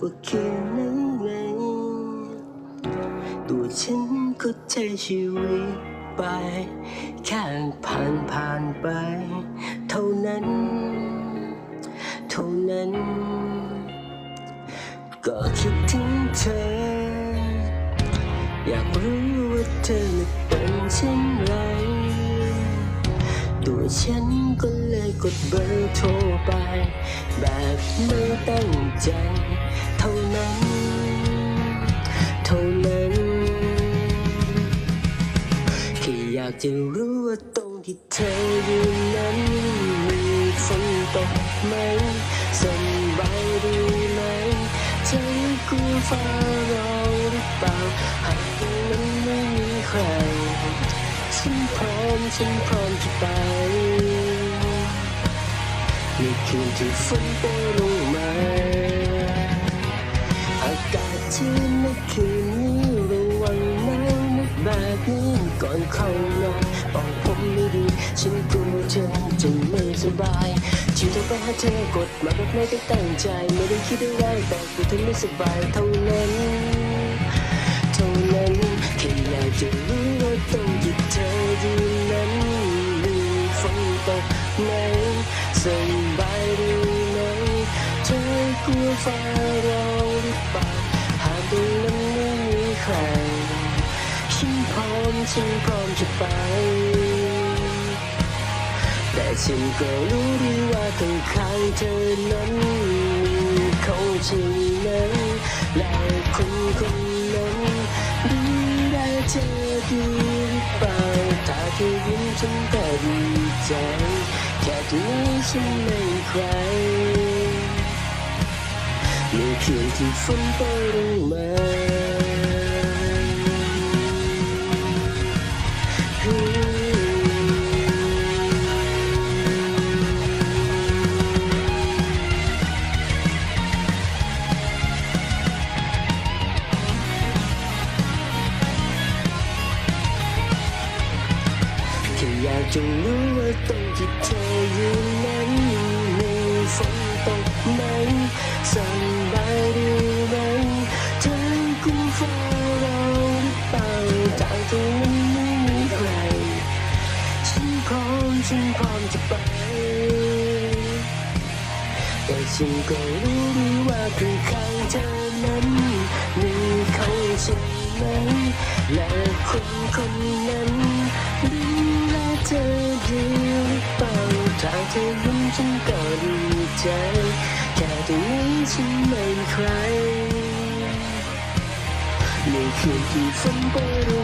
ว่าคืนนั้นไงตัวฉันก็ใช้ชีวิตไป แค่ผ่านผ่านไป เท่านั้น เท่านั้น ก็คิดถึงเธอ อยากรู้ว่าเธอเป็นเช่นไร ตัวฉันก็เลยกดเบอร์โทรไป แบบไม่ตั้งใจ นั้น เท่านั้น แค่อยากจะรู้ว่าตรงที่เธออยู่นั้นมีฝนตกไหมสบายดีไหมใจกลัวฟ้าร้องหรือเปล่าหากตรงนั้นไม่มีใคร ฉันพร้อมฉันพร้อมจะไปในคืนที่ฝนโปรยลงมาากาศชื้นในคืนนี้ระวังนาวนักแบบนี้ก่อนเข้านอนบอกผมไม่ดี ฉันกลัวเธอจะไม่สบายที่โทรไปหาเธอกดมาแบบไม่ได้ตั้งใจ ไม่ได้คิดอะไรแต่กลัวเธอไม่สบายเท่านั้นเท่านั้นแค่อยากจะรู้ว่าตรงที่เธออยู่นั้นมีฝนตกไหมสบายดีไหมเธอกลัวฟ้าร้องหรือเปล่า ใคร ฉันพร้อมฉันพร้อมจะไป แต่ฉันก็รู้ดีว่าข้างเธอนั้นมีเขาใช่ไหมและคนคนนั้นดูแลเธอดีหรือเปล่าถ้าเธอยิ้มฉันก็ดีใจแค่ตรงนี้ฉันไม่ใครในคืนที่ฝนโปรยลงมา อยากจะรู้ว่าตรงที่เธอยู่นั้นมีฝนตกไหมสบายดีไหมเธอคุ้มฟ้าเราหรือเปล่าจากตรงนั้นไม่มีใครฉันพร้อมฉันพร้อมจะไป แต่ฉันก็รู้ดีว่าคือข้างเธอนั้นมีเขาใช่ไหมและคนคนนั้น เธอดีหรือเปล่าถ้าเธอยิ้มฉันก็ดีใจแค่ตรงนี้ฉันไม่ใครในคืนที่ฝนโปรย